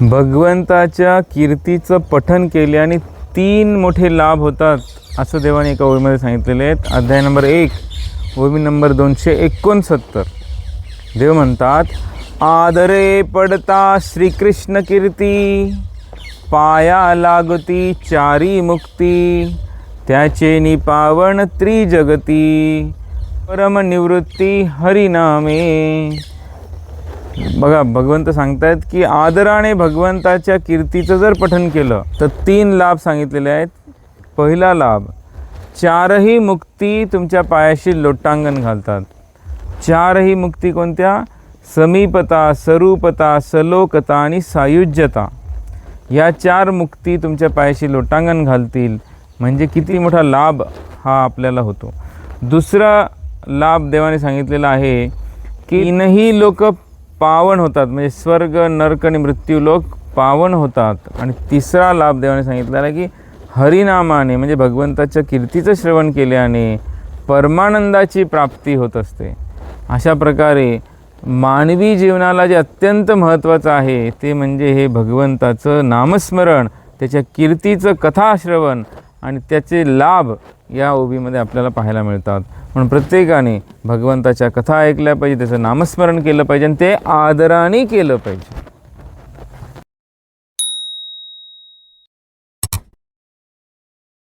भगवंताच्या कीर्तीचं पठन केले आणि तीन मोठे लाभ होतात असं देवाने एका ओळीमध्ये सांगितलेले आहेत. अध्याय नंबर एक ओळी नंबर दोनशे एकोणसत्तर. देव म्हणतात आदरे पडता श्रीकृष्ण कीर्ती पाया लागती चारी मुक्ती त्याचे निपावण त्रिजगती परमनिवृत्ती हरिनामे. बघा भगवंत सांगतायत की आदराने भगवंताच्या कीर्तीचं जर पठन केलं तर तीन लाभ सांगितलेले आहेत. पहिला लाभ चारही मुक्ती तुमच्या पायाशी लोटांगण घालतात. चारही मुक्ती कोणत्या? समीपता सरूपता सलोकता आणि सायुज्यता. या चार मुक्ती तुमच्या पायाशी लोटांगण घालतील. म्हणजे किती मोठा लाभ हा आपल्याला होतो. दुसरा लाभ देवाने सांगितलेला आहे की इनही लोक पावन होतात. म्हणजे स्वर्ग नरक आणि मृत्यू लोक पावन होतात. आणि तिसरा लाभ देवाने सांगितलेला की हरिनामाने म्हणजे भगवंताच्या कीर्तीचं श्रवण केल्याने परमानंदाची प्राप्ती होत असते. अशा प्रकारे मानवी जीवनाला जे अत्यंत महत्त्वाचं आहे ते म्हणजे हे भगवंताचं नामस्मरण त्याच्या कीर्तीचं कथाश्रवण आणि त्याचे लाभ या ओबीमध्ये आपल्याला पाहायला मिळतात. म्हणून प्रत्येकाने भगवंताच्या कथा ऐकल्या पाहिजे त्याचं नामस्मरण केलं पाहिजे आणि ते आदराने केलं पाहिजे.